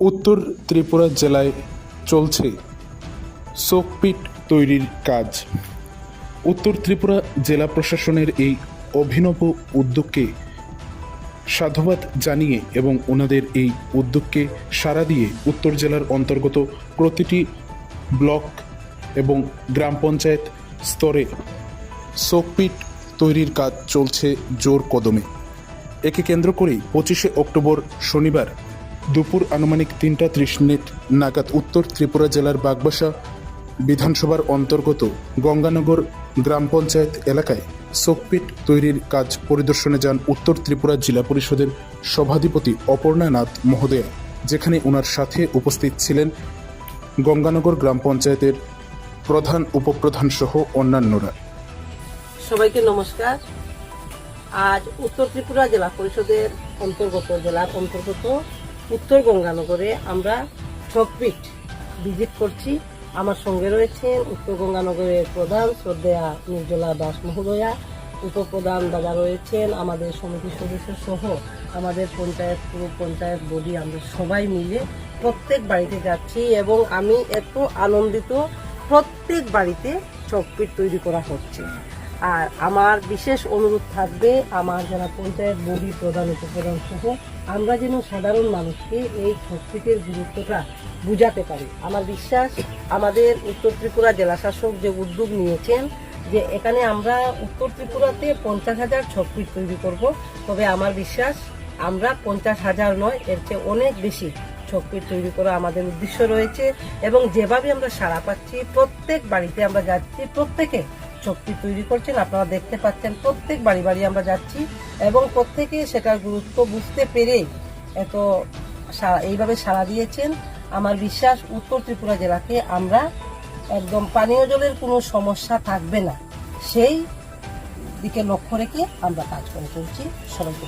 উত্তর ত্রিপুরা জেলায় চলছে শোকপিট তৈরির কাজ। উত্তর ত্রিপুরা জেলা প্রশাসনের এই অভিনব উদ্যোগকে সাধুবাদ জানিয়ে এবং ওনাদের এই উদ্যোগকে সাড়া দিয়ে উত্তর জেলার অন্তর্গত প্রতিটি ব্লক এবং গ্রাম পঞ্চায়েত স্তরে শোকপিট তৈরির কাজ চলছে জোর কদমে। একে কেন্দ্র করেই পঁচিশে অক্টোবর শনিবার দুপুর আনুমানিক তিনটা ত্রিশ মিনিট নাগাদ উত্তর ত্রিপুরা জেলার বাগবাসা বিধানসভার অন্তর্গত গঙ্গানগর গ্রাম পঞ্চায়েত এলাকায় শোকপিট তৈরির কাজ পরিদর্শনে যান উত্তর ত্রিপুরা জেলা পরিষদের সভাধিপতি অপর্ণা নাথ মহোদয়া, যেখানে ওনার সাথে উপস্থিত ছিলেন গঙ্গানগর গ্রাম পঞ্চায়েতের প্রধান উপপ্রধান সহ অন্যান্যরা। সবাইকে নমস্কার। আজ উত্তর ত্রিপুরা জেলা পরিষদের অন্তর্গত, জেলার অন্তর্গত উত্তর গঙ্গানগরে আমরা চকপিট ভিজিট করছি। আমার সঙ্গে রয়েছেন উত্তর গঙ্গানগরের প্রধান শ্রদ্ধেয়া নির্জলা দাস মহোদয়া। উপপ্রধান দাদা রয়েছেন আমাদের সমিতির সদস্য সহ আমাদের পঞ্চায়েত, পুরো পঞ্চায়েত, বডি, আমরা সবাই মিলে প্রত্যেক বাড়িতে যাচ্ছি এবং আমি এত আনন্দিত প্রত্যেক বাড়িতে চকপিট তৈরি করা হচ্ছে। আর আমার বিশেষ অনুরোধ থাকবে আমার যারা পঞ্চায়েত বডি প্রধান, উপপ্রধান সহ, আমরা যেন সাধারণ মানুষকে এই সংস্কৃতির গুরুত্বটা বুঝাতে পারি। আমার বিশ্বাস আমাদের উত্তর ত্রিপুরা জেলাশাসক যে উদ্যোগ নিয়েছেন, যে এখানে আমরা উত্তর ত্রিপুরাতে পঞ্চাশ হাজার ছকপিট তৈরি করব, তবে আমার বিশ্বাস আমরা পঞ্চাশ হাজার নয়, এর চেয়ে অনেক বেশি ছকপিট তৈরি করা আমাদের উদ্দেশ্য রয়েছে এবং যেভাবে আমরা সাড়া পাচ্ছি, প্রত্যেক বাড়িতে আমরা যাচ্ছি, প্রত্যেকে শক্তি তৈরি করছেন, আপনারা দেখতে পাচ্ছেন প্রত্যেক বাড়ি বাড়ি আমরা যাচ্ছি এবং প্রত্যেকে সেটার গুরুত্ব বুঝতে পেরে এত এইভাবে সাড়া দিয়েছেন। আমার বিশ্বাস উত্তর ত্রিপুরা জেলাকে আমরা একদম পানীয় জলের কোনো সমস্যা থাকবে না। সেই দিকে লক্ষ্য রেখে আমরা কাজ করে চলছি। সবাইকে